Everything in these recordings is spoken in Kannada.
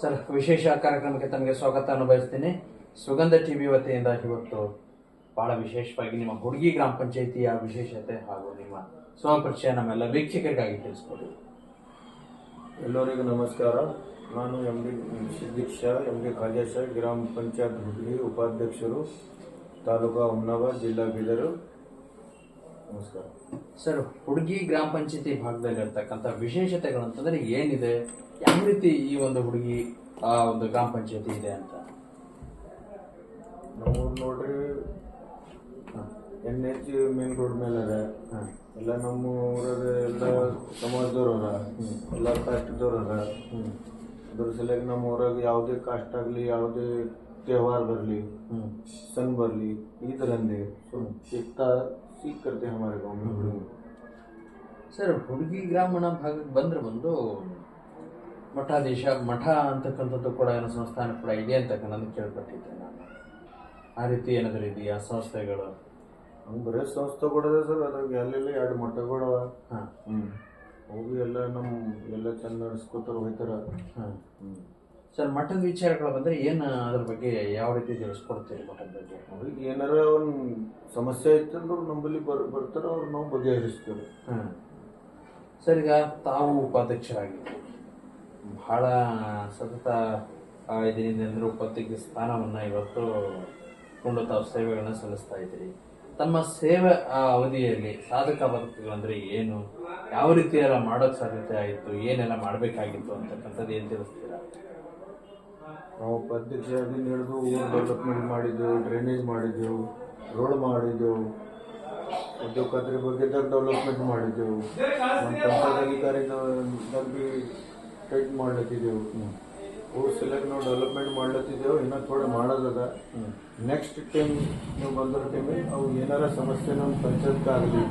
ಸರ್, ವಿಶೇಷ ಕಾರ್ಯಕ್ರಮಕ್ಕೆ ತಮಗೆ ಸ್ವಾಗತ ಬಯಸ್ತೀನಿ ಸುಗಂಧ ಟಿವಿ ವತಿಯಿಂದ ಇವತ್ತು ಬಹಳ ವಿಶೇಷವಾಗಿ ನಿಮ್ಮ ಹುಡುಗಿ ಗ್ರಾಮ ಪಂಚಾಯಿತಿಯ ವಿಶೇಷತೆ ಹಾಗೂ ನಿಮ್ಮ ಸ್ವಪರಿಚಯ ನಮ್ಮೆಲ್ಲ ವೀಕ್ಷಕರಿಗಾಗಿ ತಿಳಿಸ್ಕೊಡಿ. ಎಲ್ಲರಿಗೂ ನಮಸ್ಕಾರ. ನಾನು M D Siddiksha M D Khaja ಗ್ರಾಮ ಪಂಚಾಯತ್ ಹುಡುಗಿ ಉಪಾಧ್ಯಕ್ಷರು, ತಾಲೂಕಾ ಹುಮ್ನಾಬಾದ್ ಜಿಲ್ಲಾ ಬೀದರು. ನಮಸ್ಕಾರ. ಸರ್ ಹುಡುಗಿ ಗ್ರಾಮ ಪಂಚಾಯತಿ ಭಾಗದಲ್ಲಿ ಇರ್ತಕ್ಕಂಥ ವಿಶೇಷತೆಗಳಂತಂದ್ರೆ ಏನಿದೆ? ಯಾವ ರೀತಿ ಈ ಒಂದು ಹುಡುಗಿ ಆ ಒಂದು ಗ್ರಾಮ ಪಂಚಾಯತಿ ಇದೆ ಅಂತ? ನೋಡ್ರಿ ಎನ್ ಎಚ್ ಮೇನ್ ರೋಡ್ ಮೇಲೆ ಅದ. ಎಲ್ಲ ನಮ್ಮ ಊರಾಗ ಎಲ್ಲ ಸಮಾಜದವ್ರು ಅದ. ಎಲ್ಲ ಕಾಸ್ಟ್ದವ್ರು ಅದ. ಅದ್ರ ಸಲುವಾಗಿ ನಮ್ಮ ಊರಾಗ ಯಾವುದೇ ಕಾಸ್ಟ್ ಆಗಲಿ ಯಾವುದೇ ತ್ಯವಾರ ಬರಲಿ ಸನ್ ಬರಲಿ ಈ ಥರ ಅಂದೆ. ಏಕ್ತಾ सीख करते हैं हमारे गांव में हुड़ू ಸರ್ ಹುಡುಗಿ ಗ್ರಾಮೀಣ ಭಾಗಕ್ಕೆ ಬಂದ್ರೆ ಬಂದು ಮಠಾಧೀಶ ಮಠ ಅಂತಕ್ಕಂಥದ್ದು ಕೂಡ ಏನೋ ಸಂಸ್ಥಾನ ಕೂಡ ಇದೆ ಅಂತಕ್ಕಂಥದ್ದು ಕೇಳ್ಪಟ್ಟಿದ್ದೆ ನಾನು ಆ ರೀತಿ ಏನಾದರೂ ಇದೆಯಾ ಸಂಸ್ಥೆಗಳು ಹಂಗೆ ಬರೀ ಸಂಸ್ಥೆ ಕೊಡೋದ ಸರ್ ಅದ್ರಾಗ ಎಲ್ಲೆಲ್ಲ ಎರಡು ಮಠಗಳವ ಹಾಂ ಹ್ಞೂ ಹೋಗಿ ಎಲ್ಲ ನಮ್ಮ ಎಲ್ಲ ಚಂದ ನಡೆಸ್ಕೊತಾರ ಹೋಯ್ತಾರ ಹಾಂ ಹ್ಞೂ ಸರ್ ಮಠದ ವಿಚಾರಗಳು ಬಂದರೆ ಏನು ಅದ್ರ ಬಗ್ಗೆ ಯಾವ ರೀತಿ ತಿಳಿಸ್ಕೊಡ್ತೀರಿ ಮಠದ ಬಗ್ಗೆ? ಅವ್ರಿಗೆ ಏನಾರ ಒಂದು ಸಮಸ್ಯೆ ಇತ್ತಂದ್ರೆ ನಮ್ಮಲ್ಲಿ ಬರ್ ಬರ್ತಾರೋ ಅವ್ರು ನಾವು ಬಗೆಹರಿಸ್ತೇವೆ. ಹಾಂ. ಸರ್ ಈಗ ತಾವು ಉಪಾಧ್ಯಕ್ಷರಾಗಿ ಬಹಳ ಸತತ ಇದರಿಂದ ಅಂದರೆ ಉಪಾಧ್ಯಕ್ಷ ಸ್ಥಾನವನ್ನು ಇವತ್ತು ಕೊಂಡು ತಾವು ಸೇವೆಗಳನ್ನ ಸಲ್ಲಿಸ್ತಾ ಇದ್ದೀರಿ ತಮ್ಮ ಸೇವೆ ಆ ಅವಧಿಯಲ್ಲಿ ಸಾಧಕ ಬದುಕುಗಳಂದ್ರೆ ಏನು? ಯಾವ ರೀತಿ ಎಲ್ಲ ಮಾಡೋಕ್ಕೆ ಸಾಧ್ಯತೆ ಆಯಿತು? ಏನೆಲ್ಲ ಮಾಡಬೇಕಾಗಿತ್ತು ಅಂತಕ್ಕಂಥದ್ದು ಏನು ತಿಳಿಸ್ತೀರಾ? ನಾವು ಅಧ್ಯಕ್ಷರಾಗಿ ಹಿಡಿದು ಊರು ಡೆವಲಪ್ಮೆಂಟ್ ಮಾಡಿದ್ದೆವು ಡ್ರೈನೇಜ್ ಮಾಡಿದ್ದೆವು ರೋಡ್ ಮಾಡಿದ್ದೆವು ಉದ್ಯೋಗ ಬಗ್ಗೆ ಡೆವಲಪ್ಮೆಂಟ್ ಮಾಡಿದ್ದೆವು ನಮ್ಮ ಅಧಿಕಾರಿನ ಬಿ ಟೈಟ್ ಮಾಡ್ಲತ್ತಿದ್ದೆವು. ಊರು ಸೆಲೆಕ್ಟ್ ನಾವು ಡೆವಲಪ್ಮೆಂಟ್ ಮಾಡ್ಲತ್ತಿದ್ದೆವು. ಇನ್ನೂ ಥೋಡೆ ಮಾಡೋದದ. ನೆಕ್ಸ್ಟ್ ಟೈಮ್ ನೀವು ಬಂದಿರೋ ಟೈಮಿಗೆ ಅವು ಏನಾರ ಸಮಸ್ಯೆ ನಮ್ಮ ಪಂಚಾಯತ್ಗಾಗಲಿ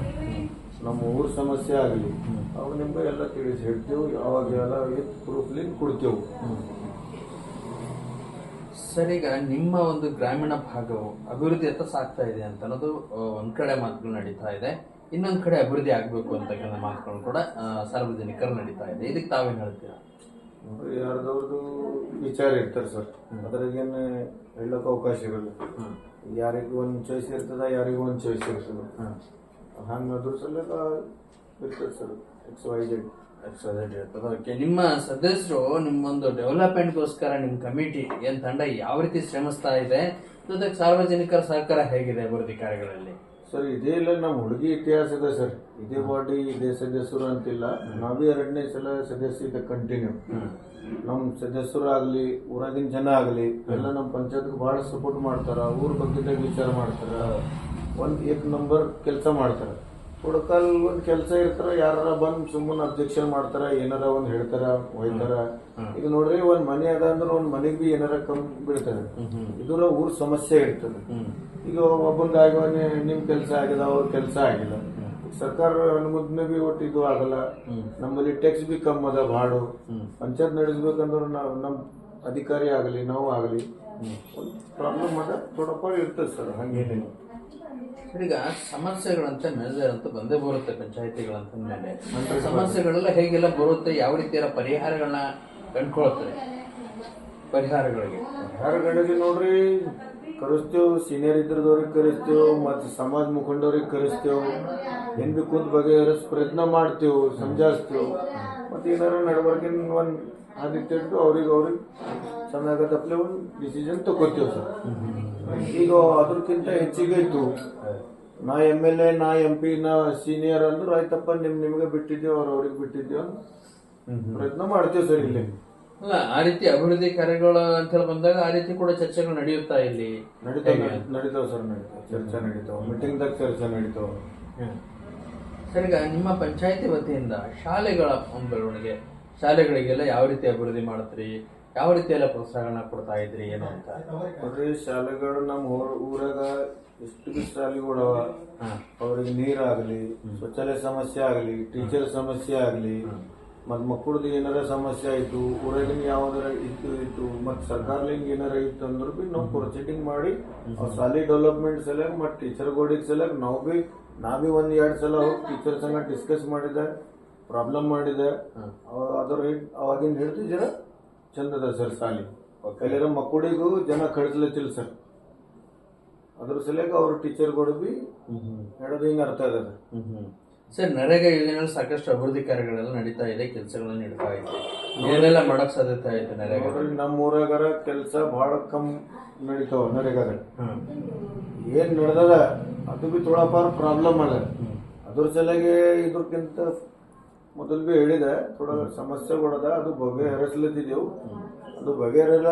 ನಮ್ಮ ಊರು ಸಮಸ್ಯೆ ಆಗಲಿ, ಅವು ನಿಮ್ಗೆ ಎಲ್ಲ ತಿಳಿಸಿ ಹೇಳ್ತೇವೆ. ಅವಾಗ ಎಲ್ಲ ವಿತ್ ಪ್ರೂಫ್ಲಿಂದ ಕೊಡ್ತೇವೆ. ಸರ್ ಈಗ ನಿಮ್ಮ ಒಂದು ಗ್ರಾಮೀಣ ಭಾಗವು ಅಭಿವೃದ್ಧಿಯತ್ತ ಸಾಗ್ತಾ ಇದೆ ಅಂತ ಅನ್ನೋದು ಒಂದ್ ಕಡೆ ಮಾತುಗಳು ನಡೀತಾ ಇದೆ. ಇನ್ನೊಂದ್ ಕಡೆ ಅಭಿವೃದ್ಧಿ ಆಗ್ಬೇಕು ಅಂತಕ್ಕಂಥ ಮಾತುಗಳು ಕೂಡ ಸಾರ್ವಜನಿಕರು ನಡೀತಾ ಇದೆ. ಇದಕ್ಕೆ ತಾವೇನ್ ಹೇಳ್ತೀರಾ? ಯಾರದವ್ರದ್ದು ವಿಚಾರ ಇರ್ತಾರೆ ಸರ್. ಅದ್ರಾಗೇನು ಹೇಳಕ್ ಅವಕಾಶ ಇರಲ್ಲ ಯಾರಿಗೂ ಒಂದು ಚಾಯ್ಸ್ ಇರ್ತದ ಯಾರಿಗೂ ಒಂದು ಚಾಯ್ಸ್ ಇರ್ತದ. ಹಂಗ ಅದ್ರ ಸಲಕ ಇರ್ತದೆ sir X Y Z okay ನಿಮ್ಮ ಸದಸ್ಯರು ನಿಮ್ಮೊಂದು ಡೆವಲಪ್ಮೆಂಟ್ಗೋಸ್ಕರ ನಿಮ್ಮ ಕಮಿಟಿ ಏನ್ ತಂಡ ಯಾವ ರೀತಿ ಶ್ರಮಿಸ್ತಾ ಇದೆ? ಜೊತೆಗೆ ಸಾರ್ವಜನಿಕರ ಸಹಕಾರ ಹೇಗಿದೆ ಅಭಿವೃದ್ಧಿ ಕಾರ್ಯಗಳಲ್ಲಿ? ಸರ್ ಇದೇ ಇಲ್ಲ ನಮ್ಮ ಹುಡುಗಿ ಇತಿಹಾಸ ಇದೆ ಸರ್. ಇದೇ ಬಾಡಿ ಇದೇ ಸದಸ್ಯರು ಅಂತಿಲ್ಲ. ನಾವೇ ಎರಡನೇ ಸಲ ಸದಸ್ಯ ಇದೆ ಕಂಟಿನ್ಯೂ ನಮ್ಮ ಸದಸ್ಯರು ಆಗಲಿ ಊರಾಗಿನ ಜನ ಆಗಲಿ ಎಲ್ಲ ನಮ್ಮ ಪಂಚಾಯತ್ಗೆ ಭಾಳ ಸಪೋರ್ಟ್ ಮಾಡ್ತಾರೆ. ಊರ ಬಗ್ಗೆ ವಿಚಾರ ಮಾಡ್ತಾರೆ. ಒಂದು ಏಕ್ ನಂಬರ್ ಕೆಲಸ ಮಾಡ್ತಾರ. ಹುಡುಕಲ್ ಒಂದ್ ಕೆಲಸ ಇರ್ತಾರ ಯಾರ ಬಂದ್ ಸುಮ್ಮನೆ ಅಬ್ಜೆಕ್ಷನ್ ಮಾಡ್ತಾರ ಏನಾರ ಒಂದ್ ಹೇಳ್ತಾರ ಒಯ್ತಾರ. ಈಗ ನೋಡ್ರಿ ಒಂದ್ ಮನೆ ಅದ ಅಂದ್ರೆ ಒಂದ್ ಮನೆಗ್ ಬಿ ಏನಾರ ಕಮ್ ಬೀಳ್ತದೆ ಇದರ ಊರ್ ಸಮಸ್ಯೆ ಇರ್ತದೆ. ಈಗ ಒಬ್ಬಂದಾಗಿ ನಿಮ್ ಕೆಲಸ ಆಗಿದೆ ಅವ್ರ ಕೆಲಸ ಆಗಿಲ್ಲ. ಸರ್ಕಾರ ಅನುಮೋದನೆ ಬಿ ಒಟ್ಟು ಇದು ಆಗಲ್ಲ. ನಮ್ಮಲ್ಲಿ ಟ್ಯಾಕ್ಸ್ ಬಿ ಕಮ್ಮಿ ಅದ ಭಾಳು ಪಂಚಾಯತ್ ನಡೆಸ್ಬೇಕಂದ್ರ ನಾವು ನಮ್ಮ ಅಧಿಕಾರಿ ಆಗಲಿ ನಾವು ಆಗಲಿ. ಪ್ರಾಬ್ಲಮ್ ಅದ ಥೋಡಪ್ಪ ಇರ್ತದೆ ಸರ್ ಹಂಗೇನೇನು ಈಗ ಸಮಸ್ಯೆಗಳಂತ ಮೆಜರ್ ಅಂತ ಬಂದೇ ಬರುತ್ತೆ ಪಂಚಾಯತಿಗಳಂತ ಮೇಲೆ. ಸಮಸ್ಯೆಗಳೆಲ್ಲ ಹೇಗೆಲ್ಲ ಬರುತ್ತೆ ಯಾವ ರೀತಿಯ ಪರಿಹಾರಗಳನ್ನ ಕಂಡ್ಕೊಳ್ತಾರೆ ಪರಿಹಾರಗಳಿಗೆ. ಪರಿಹಾರಗಳಿಗೆ ನೋಡ್ರಿ ಕರೆಸ್ತೇವ್ ಸೀನಿಯರ್ ಇದ್ರದವ್ರಿಗೆ ಕರೆಸ್ತೇವ್ ಮತ್ತು ಸಮಾಜ ಮುಖಂಡವ್ರಿಗೆ ಕರೆಸ್ತೇವ್ ಏನ್ ಬೇಕು ಅಂತ ಬಗೆಹರಿಸ್ ಪ್ರಯತ್ನ ಮಾಡ್ತೇವ್ ಸಂಜಾಸ್ತೇವ್ ಮತ್ತೆ ಏನಾರ ನಡವರ್ಕಿನ ಒಂದ್ ತೆಗೆದು ಅವ್ರಿಗೆ ಅವ್ರಿಗೆ ಚೆನ್ನಾಗತ್ತಪ್ಲೆ ಒಂದು ಡಿಸಿಷನ್ ತಗೋತೀವಿ ಸರ್ ಈಗ ಅದಕ್ಕಿಂತ ಹೆಚ್ಚಿಗೆ ಇತ್ತು ನಾ ಎಂ ಎಲ್ ಎ ನಾ ಎಂ ಪಿ ನಾ ಸೀನಿಯರ್ ಅಂದ್ರೆ ಆಯ್ತಪ್ಪ ನಿಮ್ ನಿಮ್ಗೆ ಬಿಟ್ಟಿದ್ದೀವಿ ಅವ್ರ ಅವ್ರಿಗೆ ಬಿಟ್ಟಿದ್ದೇವೆ ಅಂತ ಪ್ರಯತ್ನ ಮಾಡ್ತೀವಿ ಸರ್ ಇಲ್ಲಿ ಅಲ್ಲ ಆ ರೀತಿ ಅಭಿವೃದ್ಧಿ ಕಾರ್ಯಗಳು ಅಂತ ಹೇಳಿ ಬಂದಾಗ ಆ ರೀತಿ ಕೂಡ ಚರ್ಚೆಗಳು ನಡೆಯುತ್ತಾ ಇಲ್ಲಿ ನಡೀತಾವ ನಡೀತಾವ ಸರ್ ನಡೀತಾವ ಚರ್ಚೆ ನಡೀತಾವ ಮೀಟಿಂಗ್ದಾಗ ಚರ್ಚೆ ನಡೀತಾವ ಸರ್ ಈಗ ನಿಮ್ಮ ಪಂಚಾಯತಿ ವತಿಯಿಂದ ಶಾಲೆಗಳ ಬೆಳವಣಿಗೆ ಶಾಲೆಗಳಿಗೆಲ್ಲ ಯಾವ ರೀತಿ ಅಭಿವೃದ್ಧಿ ಮಾಡ್ತೀರಿ ಯಾವ ರೀತಿ ಎಲ್ಲ ಪ್ರೋತ್ಸಾಹಗಳನ್ನ ಕೊಡ್ತಾ ಇದ್ರಿ ಏನು ಅಂತ? ನೋಡ್ರಿ ಶಾಲೆಗಳು ನಮ್ಮ ಊರ ಊರಾಗ ಎಷ್ಟು ಶಾಲೆಗಳವ. ಅವ್ರಿಗೆ ನೀರಾಗಲಿ ಶೌಚಾಲಯ ಸಮಸ್ಯೆ ಆಗಲಿ ಟೀಚರ್ ಸಮಸ್ಯೆ ಆಗಲಿ ಮತ್ ಮಕ್ಕಳದು ಏನಾರ ಸಮಸ್ಯೆ ಆಯ್ತು ಊರಾಗಿನ ಯಾವ್ದಾರ ಇತ್ತು ಇತ್ತು ಮತ್ ಸರ್ಕಾರಲಿಂದ ಏನಾರ ಇತ್ತು ಅಂದ್ರೆ ಬಿ ನಾವು ಪ್ರೊಸೀಡಿಂಗ್ ಮಾಡಿ ಶಾಲೆ ಡೆವಲಪ್ಮೆಂಟ್ ಸಲಕ್ ಮತ್ ಟೀಚರ್ ಗೋಡಿಗೆ ಸಲಕ್ ನಾವು ಬಿ ನಾ ಭೀ ಒಂದ್ ಎರಡ್ ಸಲ ಹೋಗಿ ಟೀಚರ್ ಸಂಗ ಡಿಸ್ಕಸ್ ಮಾಡಿದೆ ಪ್ರಾಬ್ಲಮ್ ಮಾಡಿದೆ. ಅದರ ಅವಾಗಿಂದ ಹಿಡಿದು ಜನ ಚಂದದ ಸರ್ ಸಾಲಿ. ಕಲಿಯರ ಮಕ್ಕಳಿಗೂ ಜನ ಕಳಿಸ್ಲತ್ತಿಲ್ಲ ಸರ್. ಅದ್ರ ಸಲುವಾಗಿ ಅವ್ರ ಟೀಚರ್ಗಳು ಬಿ ಹೇಳೋದು ಹಿಂಗೆ ಅರ್ಥ ಇದೆ ಸರ್ ನರೇಗಾ ಯೋಜನೆಯಲ್ಲಿ ಸಾಕಷ್ಟು ಅಭಿವೃದ್ಧಿ ಕಾರ್ಯಗಳೆಲ್ಲ ನಡೀತಾ ಇದೆ ಕೆಲಸಗಳನ್ನ ನಡೀತಾ ಇದೆ. ಏನೆಲ್ಲ ಮಾಡಕ್ ಸಾಧ್ಯತೆ ಆಯ್ತು ನರೇಗಾ? ನೋಡ್ರಿ ನಮ್ಮ ಊರಾಗರ ಕೆಲಸ ಭಾಳ ಕಮ್ ನಡೀತಾವ ನರೇಗಾದ ಏನ್ ನಡೆದದ ಅದು ಬಿ ಥೋಡಾಪಾರ ಪ್ರಾಬ್ಲಮ್ ಅದ. ಅದ್ರ ಸಲುವಾಗಿ ಇದ್ರಕ್ಕಿಂತ ಮೊದಲು ಭೀ ಹೇಳಿದೆ ಥೋಡ ಸಮಸ್ಯೆಗಳದ ಅದು ಬಗೆಹರಿಸ್ಲತ್ತಿದ್ದೆವು ಅದು ಬಗೆಹರಲ್ಲ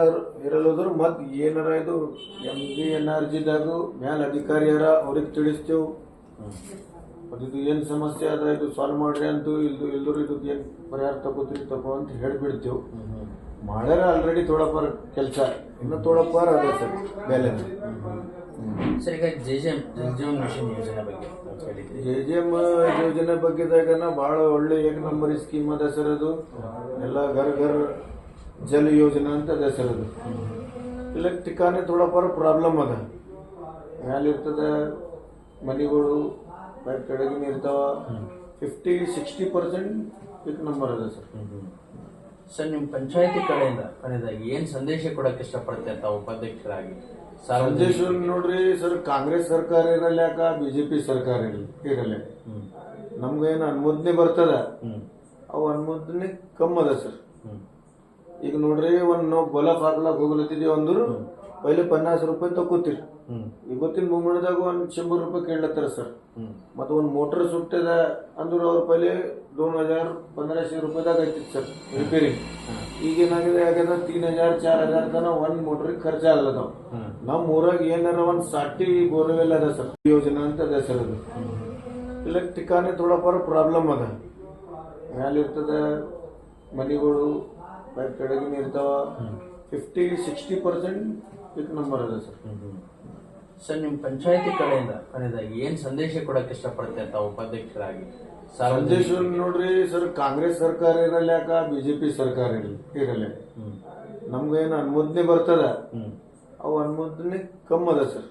ಇರಲ್ಲದ್ರು ಮತ್ತು ಏನಾರ ಇದು ಎಂ ಬಿ ಎನ್ ಆರ್ ಜಿದಾಗ ಮ್ಯಾಲ ಅಧಿಕಾರಿಯರ ಅವ್ರಿಗೆ ತಿಳಿಸ್ತೇವು. ಅದಿದು ಇದು ಏನ್ ಸಮಸ್ಯೆ ಅದ ಇದು ಸಾಲ್ವ್ ಮಾಡ್ರಿ ಅಂತೂ ಇಲ್ದು ಇಲ್ದ್ರು ಇದು ಏನು ಪರಿಹಾರ ತಗೋತೀರಿ ತಗೋ ಅಂತ ಹೇಳ್ಬಿಡ್ತೇವು. ಮಾಡ್ಯಾರ ಆಲ್ರೆಡಿ ಥೋಡಾಪಾರ ಕೆಲಸ. ಇನ್ನು ಥೋಡಾಪಾರ ಅದ ಸರ್ ಬ್ಯಾಲೆನ್ಸ್. ಸರ್ ಈಗ ಜೆ ಜೆ ಜೀವನ್ ಮಿಷನ್ ಯೋಜನೆ ಬಗ್ಗೆ ಜೆ ಜೆ ಎಂ ಯೋಜನೆ ಬಹಳ ಒಳ್ಳೆ ಏಕ ನಂಬರ್ ಸ್ಕೀಮ್ ಅದ ಸರ್ ಅದು. ಎಲ್ಲ ಘರ್ ಘರ್ ಜಲ್ ಯೋಜನೆ ಅಂತ ಅದ ಸರ್ ಅದು. ಇಲ್ಲ ಟಿಕಾನೆ ಥೋಡಾಪಾರ ಪ್ರಾಬ್ಲಮ್ ಅದ. ಮ್ಯಾಲಿರ್ತದ ಮನೆಗಳು ಕೆಳಗಿನ ಇರ್ತಾವ. ಫಿಫ್ಟಿ ಸಿಕ್ಸ್ಟಿ ಪರ್ಸೆಂಟ್ ಏಕ್ ನಂಬರ್ ಅದ ಸರ್. ಸರ್ ನಿಮ್ಮ ಪಂಚಾಯತಿ ಕಡೆಯಿಂದ ಕೊನೆಯದಾಗಿ ಏನು ಸಂದೇಶ ಕೊಡಕ್ಕೆ ಇಷ್ಟಪಡ್ತೀರ ತಾವು ಉಪಾಧ್ಯಕ್ಷರಾಗಿ? ಸಂದೇಶ ನೋಡ್ರಿ ಸರ್ ಕಾಂಗ್ರೆಸ್ ಸರ್ಕಾರ ಇರಲ್ಯಾಕ ಬಿಜೆಪಿ ಸರ್ಕಾರ ಇರಲಿ ಇರಲ್ಲ. ನಮ್ಗೇನು ಅನುಮೋದನೆ ಬರ್ತದ? ಅವು ಅನುಮೋದನೆ ಕಮ್ಮಿ ಅದ ಸರ್ ಈಗ ನೋಡ್ರಿ ಒಂದ್ ನಾವು ಬಲಫ್ ಹಾಕ್ಲಾಕ್ ಹೋಗ್ಲತ್ತಿದೀವಿ ಅಂದ್ರು ಪೈಲೆ ಪನ್ನಾಸ್ ರೂಪಾಯಿ ತಗೋತೀರಿ ಇವತ್ತಿನ ಮುಂಬಣದಾಗ ಒಂದ್ ಶಂಬರ್ ರೂಪಾಯಿ ಕೇಳತ್ತಾರ ಸರ್. ಮತ್ತ ಒಂದ್ ಮೋಟರ್ ಸುಟ್ಟದ ಅಂದ್ರ ಅವ್ರ ಪೈಲೆ ದೋನ್ ಹಜಾರ್ ಪಂದ್ರಶೆ ರೂಪಾಯಿದಾಗ ಐತಿ ಸರ್ ರಿಪೇರಿ ಈಗ ಏನಾಗಿದೆ ಯಾಕಂದ್ರೆ ತೀನ್ ಹಜಾರ್ ಚಾರ್ ಹಜಾರ್ ತನ ಒಂದ್ ಮೋಟರ್ ಖರ್ಚ ನಮ್ಮ ಊರಾಗ ಏನಾರ ಒಂದ್ ಸಾಟಿ ಬೋರ್ವೆಲ್ ಅದ ಸರ್. ಯೋಜನೆ ಅಂತ ಅದ ಸರ್ ಅದು. ಇಲ್ಲ ಟಿಕಾನೆ ಥೋಡಾಪಾರ ಪ್ರಾಬ್ಲಮ್ ಅದ. ಮ್ಯಾಲಿರ್ತದ ಮನಿಗಳು ಕೆಳಗಿನ ಇರ್ತಾವ. ಫಿಫ್ಟಿ ಸಿಕ್ಸ್ಟಿ ಪರ್ಸೆಂಟ್ ಇದು ನಂಬರ್ ಅದ ಸರ್. ಸರ್ ನಿಮ್ಮ ಪಂಚಾಯತಿ ಕಡೆಯಿಂದ ಕೊನೆಯದಾಗಿ ಏನ್ ಸಂದೇಶ ಕೊಡಕ್ಕೆ ಇಷ್ಟಪಡ್ತೀರ ತಾವು ಉಪಾಧ್ಯಕ್ಷರಾಗಿ? ಸಂದೇಶ ನೋಡ್ರಿ ಸರ್ ಕಾಂಗ್ರೆಸ್ ಸರ್ಕಾರ ಇರಲ್ಯಾಕ ಬಿಜೆಪಿ ಸರ್ಕಾರ ಇರಲಿ ನಮ್ಗೇನು ಅನುಮೋದನೆ ಬರ್ತದ? ಅವು ಅನುಮೋದನೆ ಕಮ್ಮದ ಸರ್.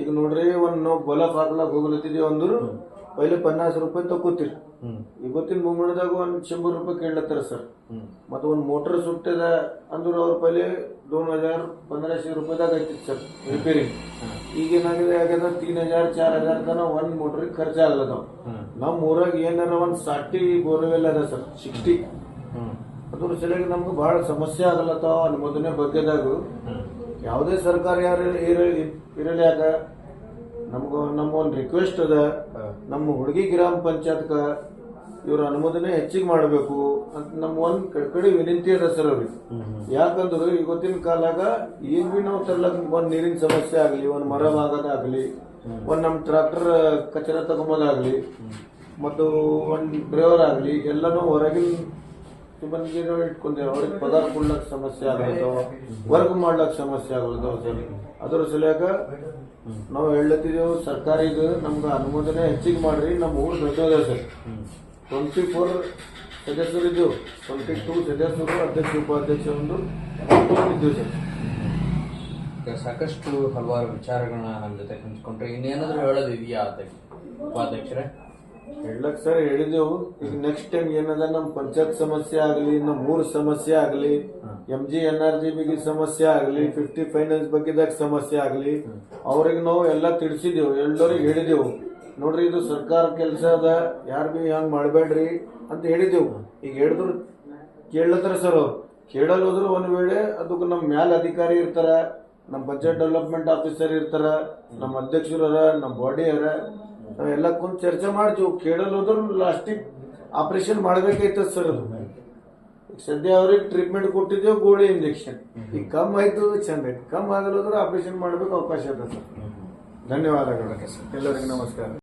ಈಗ ನೋಡ್ರಿ ಒಂದ್ ನಾವು ಬಲ ಪಾಕ್ಲಾಕ್ ಹೋಗ್ಲತ್ತಿದೀವಿ ಅಂದ್ರು ಪೈಲೆ ಪನ್ನಾಸ್ ರೂಪಾಯಿ ತಗೋತೀರಿ ಇವತ್ತಿನ ಮುಂಗಡದಾಗ ಒಂದ್ ಶಂಬರ್ ರೂಪಾಯಿ ಕೇಳತ್ತಾರ ಸರ್. ಮತ್ತ ಒಂದ್ ಮೋಟರ್ ಸುಟ್ಟದ ಅಂದ್ರ ಅವ್ರ ಪೈಲೆ ದೋನ್ ಹಜಾರ್ ಪಂದ್ರಶೆ ರೂಪಾಯಿದಾಗ ಐತಿ ಸರ್ ರಿಪೇರಿ ಈಗ ಏನಾಗಿದೆ ಯಾಕಂದ್ರೆ ತೀನ್ ಹಜಾರ್ ಚಾರ್ ಹಜಾರ್ ತನ ಒಂದ್ ಮೋಟರ್ ಖರ್ಚ ಆಗ್ಲದಾವ್. ಹ್ಮ್. ನಮ್ ಊರಾಗ ಏನಾರ ಒಂದ್ ಸಾಟಿ ಬೋರ್ವೆಲ್ ಅದ ಸರ್ ಸಿಕ್ಸ್ಟಿ. ಅದ್ರ ಸಲುವಾಗಿ ನಮ್ಗೆ ಬಹಳ ಸಮಸ್ಯೆ ಆಗಲತ್ತಾವ ಅನ್ನೋದನ್ನೇ ಬಗ್ಗೆದಾಗ. ಯಾವುದೇ ಸರ್ಕಾರ ಯಾರು ಇರಲಿ ಇರಲ್ಯಾಕ ನಮ್ಗ ನಮ್ಮ ಒಂದು ರಿಕ್ವೆಸ್ಟ್ ಅದ. ನಮ್ಮ ಹುಡುಗಿ ಗ್ರಾಮ ಪಂಚಾಯತ್ಕ ಇವ್ರ ಅನುಮೋದನೆ ಹೆಚ್ಚಿಗೆ ಮಾಡಬೇಕು ಅಂತ ನಮ್ಮ ಒಂದ್ ಕಡೆ ವಿನಂತಿ ಅದ ಸರ್ ಅವ್ರಿಗೆ. ಯಾಕಂದ್ರೆ ಇವತ್ತಿನ ಕಾಲಾಗ ಈಗ ಬಿ ನಾವು ತರ್ಲಕ್ ಒಂದ್ ನೀರಿನ ಸಮಸ್ಯೆ ಆಗ್ಲಿ ಒಂದ್ ಮರ ಆಗಲಿ ಒಂದ್ ನಮ್ ಟ್ರಾಕ್ಟರ್ ಕಚರ ತಗೊಂಬೋದಾಗ್ಲಿ ಮತ್ತು ಒಂದ್ ಡ್ರೈವರ್ ಆಗ್ಲಿ ಎಲ್ಲಾನು ಹೊರಗಿನ ಸಿಬ್ಬಂದಿನ ಇಟ್ಕೊಂಡಿರೋ ಅವ್ರಿಗೆ ಪದಾರ್ಥ ಕೊಡ್ಲಕ್ಕೆ ಸಮಸ್ಯೆ ಆಗೋದು ವರ್ಕ್ ಮಾಡ್ಲಕ್ಕೆ ಸಮಸ್ಯೆ ಆಗೋದು ಸರ್ ಅದ್ರ ಸಲುವಾಗ ನಾವು ಹೇಳತ್ತಿದ್ದೇವೆ ಸರ್ಕಾರಿಗೆ ನಮ್ಗೆ ಅನುಮೋದನೆ ಹೆಚ್ಚಿಗೆ ಮಾಡ್ರಿ, ನಮ್ಮ ಊರು ದೊಡ್ಡದ ಸರ್. ಟ್ವೆಂಟಿ ಫೋರ್ ಸದಸ್ಯರಿದ್ದು ಟ್ವೆಂಟಿ ಟೂ ಸದಸ್ಯರು ಅಧ್ಯಕ್ಷ, ಉಪಾಧ್ಯಕ್ಷ ಒಂದು ಇದ್ದೀವಿ ಸರ್. ಸಾಕಷ್ಟು ಹಲವಾರು ವಿಚಾರಗಳನ್ನ ನಮ್ಮ ಜೊತೆ ಹಂಚ್ಕೊಂಡ್ರೆ. ಇನ್ನೇನಾದ್ರೂ ಹೇಳೋದು ಇದೆಯಾ ಅಧ್ಯಕ್ಷ ಉಪಾಧ್ಯಕ್ಷರೇ? ಹೇಳಕ್ ಸರ್ ಹೇಳಿದೆವು. ಈಗ ನೆಕ್ಸ್ಟ್ ಟೈಮ್ ಏನದ ನಮ್ ಪಂಚಾಯತ್ ಸಮಸ್ಯೆ ಆಗಲಿ ನಮ್ಮ ಊರ್ ಸಮಸ್ಯೆ ಆಗಲಿ M G N R G ಬಗ್ಗೆ ಸಮಸ್ಯೆ ಆಗಲಿ ಫಿಫ್ಟಿ ಫೈನಾನ್ಸ್ ಬಗ್ಗೆದಾಗ ಸಮಸ್ಯೆ ಆಗಲಿ ಅವ್ರಿಗೆ ನಾವು ಎಲ್ಲ ತಿಳಿಸಿದೆವು ಎಲ್ಲರಿಗೆ ಹೇಳಿದೆವು. ನೋಡ್ರಿ ಇದು ಸರ್ಕಾರ ಕೆಲಸ ಅದ ಯಾರು ಬಿ ಹಂಗ್ ಮಾಡಬೇಡ್ರಿ ಅಂತ ಹೇಳಿದೆವು. ಈಗ ಹೇಳಿದ್ರು ಕೇಳತ್ರ ಸರ್ ಅವ್ರು. ಕೇಳಲ್ ಹೋದ್ರು ಒಂದ್ ವೇಳೆ ಅದಕ್ಕೆ ನಮ್ಮ ಮ್ಯಾಲ ಅಧಿಕಾರಿ ಇರ್ತಾರ ನಮ್ಮ ಬಜೆಟ್ ಡೆವಲಪ್ಮೆಂಟ್ ಆಫೀಸರ್ ಇರ್ತಾರ ನಮ್ಮ ಅಧ್ಯಕ್ಷರ ನಮ್ಮ ಬಾಡಿ ಅರ ನಾವೆಲ್ಲ ಕುಂತ ಚರ್ಚೆ ಮಾಡ್ತೀವಿ ಕೇಳಲ್ ಹೋದ್ರು ಲಾಸ್ಟಿಗೆ ಆಪರೇಷನ್ ಮಾಡ್ಬೇಕಾಯ್ತದ ಸರ್ ಅದು. ಸದ್ಯ ಅವ್ರಿಗೆ ಟ್ರೀಟ್ಮೆಂಟ್ ಕೊಟ್ಟಿದ್ದೇವೆ ಗೋಳಿ ಇಂಜೆಕ್ಷನ್ ಈಗ ಕಮ್ ಆಯ್ತು ಚಂದ ಆಯ್ತು. ಕಮ್ ಆಗಲ್ಲ ಆಪರೇಷನ್ ಮಾಡ್ಬೇಕು ಅವಕಾಶ ಅದ ಸರ್ ಧನ್ಯವಾದಗಳು. ಎಲ್ಲರಿಗೂ ನಮಸ್ಕಾರ.